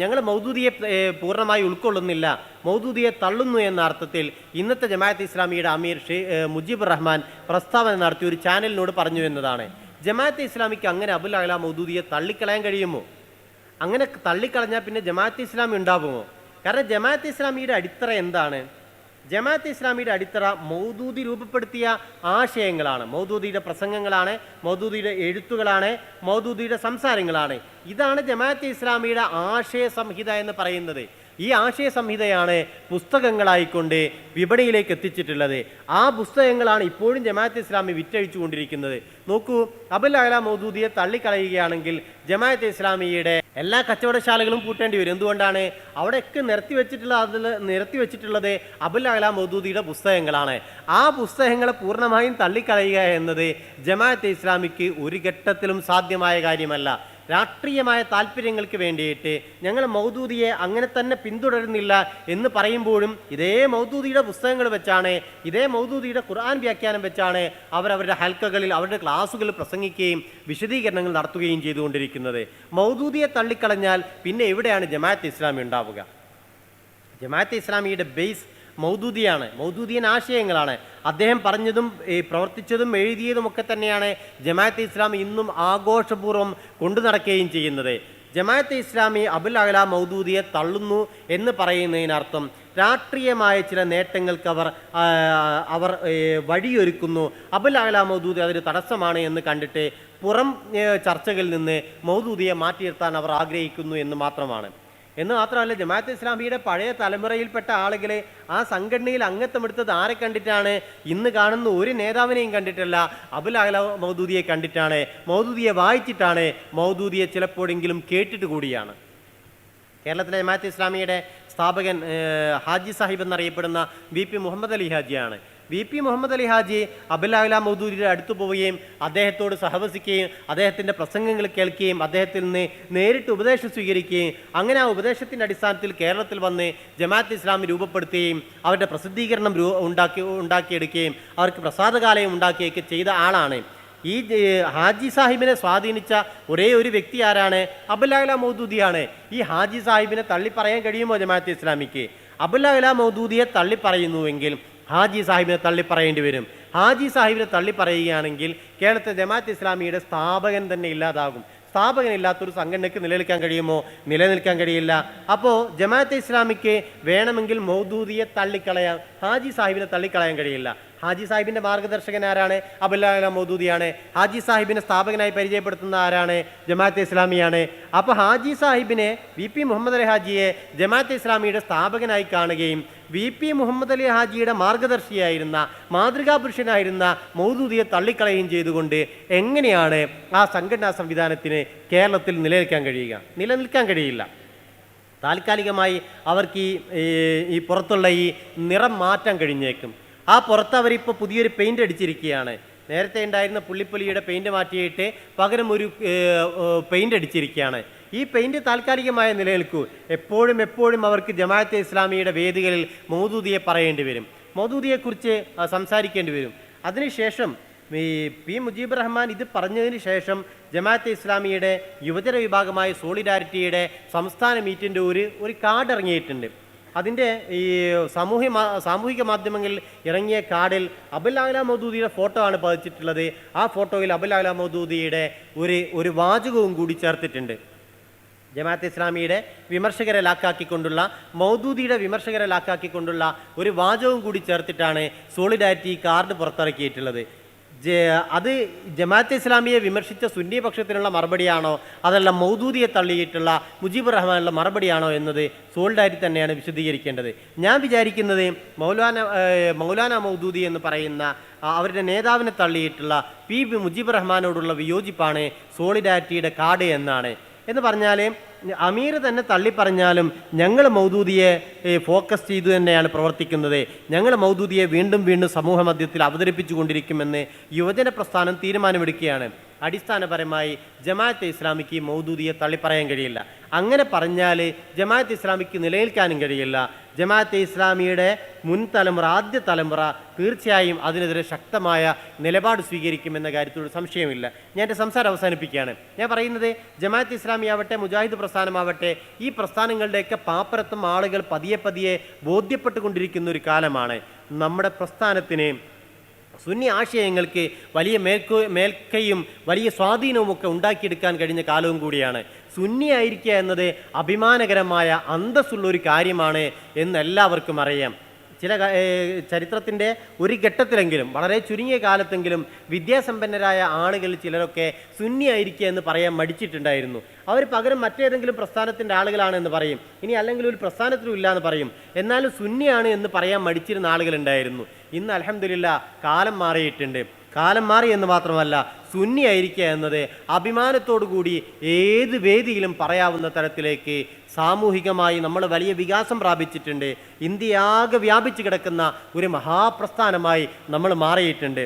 ഞങ്ങൾ മൗദൂദിയെ പൂർണമായി ഉൾക്കൊള്ളുന്നില്ല. മൗദൂദിയെ തള്ളുന്നു എന്ന അർത്ഥത്തിൽ ഇന്നത്തെ ജമാഅത്ത് ഇസ്ലാമിയുടെ അമീർ ഷേ മുജീബ് റഹ്മാൻ പ്രസ്താവന നടത്തി ഒരു ചാനലിനോട് പറഞ്ഞു എന്നതാണ്. ജമാഅത്ത് ഇസ്ലാമിക്ക് അങ്ങനെ അബുൽ അല മൗദൂദിയെ തള്ളിക്കളയാൻ കഴിയുമോ? അങ്ങനെ തള്ളിക്കളഞ്ഞാൽ പിന്നെ ജമാഅത്ത് ഇസ്ലാമി ഉണ്ടാകുമോ കാരണം ജമാഅത്ത് ഇസ്ലാമിയുടെ അടിത്തറ എന്താണ്? ജമാഅത്ത് ഇസ്ലാമിയുടെ അടിത്തറ മൗദൂദി രൂപപ്പെടുത്തിയ ആശയങ്ങളാണ്. മൗദൂദിയുടെ പ്രസംഗങ്ങളാണ് മൗദൂദിയുടെ എഴുത്തുകളാണ് മൗദൂദിയുടെ സംസാരങ്ങളാണ്. ഇതാണ് ജമാഅത്ത് ഇസ്ലാമിയുടെ ആശയ സംഹിത എന്ന് പറയുന്നത്. ഈ ആശയ സംഹിതയാണ് പുസ്തകങ്ങളായിക്കൊണ്ട് വിപണിയിലേക്ക് എത്തിച്ചിട്ടുള്ളത്. ആ പുസ്തകങ്ങളാണ് ഇപ്പോഴും ജമാഅത്ത് ഇസ്ലാമി വിറ്റഴിച്ചു കൊണ്ടിരിക്കുന്നത് നോക്കൂ അബുൽ അല മൗദൂദിയെ തള്ളിക്കളയുകയാണെങ്കിൽ ജമാഅത്ത് ഇസ്ലാമിയുടെ എല്ലാ കച്ചവടശാലകളും പൂട്ടേണ്ടി വരും. എന്തുകൊണ്ടാണ്? അവിടെയൊക്കെ നിരത്തി വെച്ചിട്ടുള്ള അതിൽ നിരത്തി വെച്ചിട്ടുള്ളത് അബുൽ അല മൗദൂദിയുടെ പുസ്തകങ്ങളാണ്. ആ പുസ്തകങ്ങളെ പൂർണമായും തള്ളിക്കളയുക എന്നത് ജമാഅത്ത് ഇസ്ലാമിക്ക് ഒരു ഘട്ടത്തിലും സാധ്യമായ കാര്യമല്ല. രാഷ്ട്രീയമായ താല്പര്യങ്ങൾക്ക് വേണ്ടിയിട്ട് ഞങ്ങൾ മൗദൂദിയെ അങ്ങനെ തന്നെ പിന്തുടരുന്നില്ല എന്ന് പറയുമ്പോഴും ഇതേ മൗദൂദിയുടെ പുസ്തകങ്ങൾ വെച്ചാണ് ഇതേ മൗദൂദിയുടെ ഖുർആൻ വ്യാഖ്യാനം വെച്ചാണ് അവർ അവരുടെ ഹൽക്കകളിൽ അവരുടെ ക്ലാസ്സുകൾ പ്രസംഗിക്കുകയും വിശദീകരണങ്ങൾ നടത്തുകയും ചെയ്തുകൊണ്ടിരിക്കുന്നത്. മൗദൂദിയെ തള്ളിക്കളഞ്ഞാൽ പിന്നെ എവിടെയാണ് ജമാഅത്ത് ഇസ്ലാമി ഉണ്ടാവുക? ജമാഅത്ത് ഇസ്ലാമിയുടെ ബേസ് മൗദൂദിയാണ്. മൗദൂദിയൻ ആശയങ്ങളാണ്. അദ്ദേഹം പറഞ്ഞതും പ്രവർത്തിച്ചതും എഴുതിയതും ഒക്കെ തന്നെയാണ് ജമാഅത്ത് ഇസ്ലാമി ഇന്നും ആഘോഷപൂർവം കൊണ്ടു നടക്കുകയും ചെയ്യുന്നത്. ജമാഅത്തെ ഇസ്ലാമി അബുൽ അഹ്ല മൗദൂദിയെ തള്ളുന്നു എന്ന് പറയുന്നതിനർത്ഥം രാഷ്ട്രീയമായ ചില നേട്ടങ്ങൾക്ക് അവർ അവർ വഴിയൊരുക്കുന്നു. അബുൽ അഹ്ല മൗദൂദി അതൊരു തടസ്സമാണ് എന്ന് കണ്ടിട്ട് പുറം ചർച്ചകളിൽ നിന്ന് മൗദൂദിയെ മാറ്റി നിർത്താൻ അവർ ആഗ്രഹിക്കുന്നു എന്ന് മാത്രമാണ്. എന്ന് മാത്രമല്ല ജമാഅത്ത് ഇസ്ലാമിയുടെ പഴയ തലമുറയിൽപ്പെട്ട ആളുകളെ ആ സംഘടനയിൽ അംഗത്വം എടുത്തത് ആരെ കണ്ടിട്ടാണ്? ഇന്ന് കാണുന്ന ഒരു നേതാവിനെയും കണ്ടിട്ടല്ല. അബുൽ അഹല മൗദൂദിയെ കണ്ടിട്ടാണ്. മൗദൂദിയെ വായിച്ചിട്ടാണ്. മൗദൂദിയെ ചിലപ്പോഴെങ്കിലും കേട്ടിട്ട് കൂടിയാണ്. കേരളത്തിലെ ജമാഅത്ത് ഇസ്ലാമിയുടെ സ്ഥാപകൻ ഹാജി സാഹിബ് എന്നറിയപ്പെടുന്ന വി പി മുഹമ്മദ് അലി ഹാജിയാണ്. വി പി മുഹമ്മദ് അലി ഹാജി അബുലാഹുല മൗദൂരിയുടെ അടുത്ത് പോവുകയും അദ്ദേഹത്തോട് സഹവസിക്കുകയും അദ്ദേഹത്തിന്റെ പ്രസംഗങ്ങൾ കേൾക്കുകയും അദ്ദേഹത്തിൽ നിന്ന് നേരിട്ട് ഉപദേശം സ്വീകരിക്കുകയും അങ്ങനെ ആ ഉപദേശത്തിന്റെ അടിസ്ഥാനത്തിൽ കേരളത്തിൽ വന്ന് ജമാഅത്ത് ഇസ്ലാമി രൂപപ്പെടുത്തുകയും അവരുടെ പ്രസിദ്ധീകരണം ഉണ്ടാക്കി ഉണ്ടാക്കിയെടുക്കുകയും അവർക്ക് പ്രസാദകാലയം ഉണ്ടാക്കുകയൊക്കെ ചെയ്ത ആളാണ്. ഈ ഹാജി സാഹിബിനെ സ്വാധീനിച്ച ഒരേ ഒരു വ്യക്തി ആരാണ്? അബുലാഹുല മൗദൂദിയാണ്. ഈ ഹാജി സാഹിബിനെ തള്ളിപ്പറയാൻ കഴിയുമോ ജമാഅത്ത് ഇസ്ലാമിക്ക്? അബുലാഹുല മൗദൂദിയെ തള്ളി പറയുന്നുവെങ്കിൽ ഹാജി സാഹിബിനെ തള്ളിപ്പറയേണ്ടി വരും. ഹാജി സാഹിബിനെ തള്ളി പറയുകയാണെങ്കിൽ കേരളത്തിലെ ജമാഅത്ത് ഇസ്ലാമിയുടെ സ്ഥാപകൻ തന്നെ ഇല്ലാതാകും. സ്ഥാപകനില്ലാത്തൊരു സംഘടനയ്ക്ക് നിലനിൽക്കാൻ കഴിയുമോ? നിലനിൽക്കാൻ കഴിയില്ല. അപ്പോൾ ജമാഅത്തെ ഇസ്ലാമിക്ക് വേണമെങ്കിൽ മൗദൂദിയെ തള്ളിക്കളയാം ഹാജി സാഹിബിനെ തള്ളിക്കളയാൻ കഴിയില്ല. ഹാജി സാഹിബിന്റെ മാർഗദർശകൻ ആരാണ്? അബുല്ല മൗദൂദിയാണ്. ഹാജി സാഹിബിനെ സ്ഥാപകനായി പരിചയപ്പെടുത്തുന്ന ആരാണ്? ജമാഅത്തെ ഇസ്ലാമിയാണ്. അപ്പോൾ ഹാജി സാഹിബിനെ വി പി മുഹമ്മദ് അലി ഹാജിയെ ജമാഅത്തെ ഇസ്ലാമിയുടെ സ്ഥാപകനായി കാണുകയും വി പി മുഹമ്മദ് അലി ഹാജിയുടെ മാർഗദർശിയായിരുന്ന മാതൃകാ പുരുഷനായിരുന്ന മൗദൂദിയെ തള്ളിക്കളയുകയും ചെയ്തുകൊണ്ട് എങ്ങനെയാണ് ആ സംഘടനാ സംവിധാനത്തിന് കേരളത്തിൽ നിലനിൽക്കാൻ കഴിയുക? നിലനിൽക്കാൻ കഴിയില്ല. താൽക്കാലികമായി അവർക്ക് ഈ ഈ- പുറത്തുള്ള ഈ നിറം മാറ്റാൻ കഴിഞ്ഞേക്കും. ആ പുറത്ത് അവരിപ്പോൾ പുതിയൊരു പെയിന്റ് അടിച്ചിരിക്കുകയാണ്. നേരത്തെ ഉണ്ടായിരുന്ന പുള്ളിപ്പുലിയുടെ പെയിന്റ് മാറ്റിയിട്ട് പകരം ഒരു പെയിന്റ് അടിച്ചിരിക്കുകയാണ്. ഈ പെയിന്റ് താൽക്കാലികമായ നിലനിൽക്കൂ. എപ്പോഴും എപ്പോഴും അവർക്ക് ജമാഅത്തെ ഇസ്ലാമിയുടെ വേദികളിൽ മൗദൂദിയെ പറയേണ്ടി വരും. മൗദൂദിയെക്കുറിച്ച് സംസാരിക്കേണ്ടി വരും. അതിനുശേഷം ഈ പി മുജീബ് റഹ്മാൻ ഇത് പറഞ്ഞതിന് ശേഷം ജമാഅത്തെ ഇസ്ലാമിയുടെ യുവജന വിഭാഗമായ സോളിഡാരിറ്റിയുടെ സംസ്ഥാന മീറ്റിന്റെ ഒരു ഒരു കാർഡ് ഇറങ്ങിയിട്ടുണ്ട്. അതിന്റെ ഈ സാമൂഹ്യ സാമൂഹിക മാധ്യമങ്ങളിൽ ഇറങ്ങിയ കാർഡിൽ അബുൽ അല മൗദൂദിയുടെ ഫോട്ടോ ആണ് പതിച്ചിട്ടുള്ളത്. ആ ഫോട്ടോയിൽ അബുൽ അല മൗദൂദിയുടെ ഒരു ഒരു വാചകവും കൂടി ചേർത്തിട്ടുണ്ട്. ജമാഅത്ത് ഇസ്ലാമിയുടെ വിമർശകരെ ലാക്കാക്കിക്കൊണ്ടുള്ള മൗദൂദിയുടെ വിമർശകരെ ലാക്കാക്കിക്കൊണ്ടുള്ള ഒരു വാചകവും കൂടി ചേർത്തിട്ടാണ് സോളിഡാരിറ്റി കാർഡ് പുറത്തിറക്കിയിട്ടുള്ളത്. അത് ജമാഅത്ത് ഇസ്ലാമിയെ വിമർശിച്ച സുന്നി പക്ഷത്തിനുള്ള മറുപടിയാണോ? അതല്ല മൗദൂദിയെ തള്ളിയിട്ടുള്ള മുജീബ് റഹ്മാനുള്ള മറുപടിയാണോ എന്നത് സോൾഡാരി തന്നെയാണ് വിശദീകരിക്കേണ്ടത്. ഞാൻ വിചാരിക്കുന്നത് മൗലാന മൗലാന മൗദൂദി എന്ന് പറയുന്ന അവരുടെ നേതാവിനെ തള്ളിയിട്ടുള്ള പി. മുജീബ് റഹ്മാനോടുള്ള വിയോജിപ്പാണ് സോളിഡാരിറ്റിയുടെ കാർഡ് എന്നാണ്. എന്ന് പറഞ്ഞാൽ അമീർ തന്നെ തള്ളിപ്പറഞ്ഞാലും ഞങ്ങൾ മൗദൂദിയെ ഫോക്കസ് ചെയ്തു തന്നെയാണ് പ്രവർത്തിക്കുന്നത്. ഞങ്ങൾ മൗദൂദിയെ വീണ്ടും വീണ്ടും സമൂഹ മധ്യത്തിൽ അവതരിപ്പിച്ചു കൊണ്ടിരിക്കുമെന്ന് യുവജന പ്രസ്ഥാനം തീരുമാനമെടുക്കുകയാണ്. അടിസ്ഥാനപരമായി ജമാഅത്തെ ഇസ്ലാമിക്ക് മൗദൂദിയെ തള്ളിപ്പറയാൻ കഴിയില്ല. അങ്ങനെ പറഞ്ഞാൽ ജമാഅത്ത് ഇസ്ലാമിക്ക് നിലനിൽക്കാനും കഴിയില്ല. ജമാഅത്തെ ഇസ്ലാമിയുടെ മുൻ തലമുറ ആദ്യ തലമുറ തീർച്ചയായും അതിനെതിരെ ശക്തമായ നിലപാട് സ്വീകരിക്കുമെന്ന കാര്യത്തോട് സംശയമില്ല ഞാൻ എന്റെ സംസാരം അവസാനിപ്പിക്കുകയാണ്. ഞാൻ പറയുന്നത് ജമാഅത്ത് ഇസ്ലാമി ആവട്ടെ മുജാഹിദ് പ്രസ്ഥാനമാവട്ടെ ഈ പ്രസ്ഥാനങ്ങളുടെയൊക്കെ പാപ്പരത്വം ആളുകൾ പതിയെ പതിയെ ബോധ്യപ്പെട്ടുകൊണ്ടിരിക്കുന്ന ഒരു കാലമാണ്. നമ്മുടെ പ്രസ്ഥാനത്തിന് സുന്നി ആശയങ്ങൾക്ക് വലിയ മേൽക്കോ മേൽക്കയും വലിയ സ്വാധീനവും ഒക്കെ ഉണ്ടാക്കിയെടുക്കാൻ കഴിഞ്ഞ കാലവും കൂടിയാണ്. സുന്നി ആയിരിക്കുക എന്നത് അഭിമാനകരമായ അന്തസ്സുള്ള ഒരു കാര്യമാണ് എന്ന് എല്ലാവർക്കും അറിയാം. ചില ചരിത്രത്തിന്റെ ഒരു ഘട്ടത്തിലെങ്കിലും വളരെ ചുരുങ്ങിയ കാലത്തെങ്കിലും വിദ്യാസമ്പന്നരായ ആളുകൾ ചിലരൊക്കെ സുന്നിയായിരിക്കുക എന്ന് പറയാൻ മടിച്ചിട്ടുണ്ടായിരുന്നു. അവർ പകരം മറ്റേതെങ്കിലും പ്രസ്ഥാനത്തിന്റെ ആളുകളാണെന്ന് പറയും. ഇനി അല്ലെങ്കിൽ ഒരു പ്രസ്ഥാനത്തിലും ഇല്ല എന്ന് പറയും. എന്നാലും സുന്നിയാണ് എന്ന് പറയാൻ മടിച്ചിരുന്ന ആളുകളുണ്ടായിരുന്നു ഇന്ന് അലഹമില്ല കാലം മാറിയിട്ടുണ്ട്. കാലം മാറി എന്ന് മാത്രമല്ല സുന്നി ആയിരിക്കുക എന്നത് അഭിമാനത്തോടു കൂടി ഏത് വേദിയിലും പറയാവുന്ന തരത്തിലേക്ക് സാമൂഹികമായി നമ്മൾ വലിയ വികാസം പ്രാപിച്ചിട്ടുണ്ട്. ഇന്ത്യയാകെ വ്യാപിച്ചു കിടക്കുന്ന ഒരു മഹാപ്രസ്ഥാനമായി നമ്മൾ മാറിയിട്ടുണ്ട്.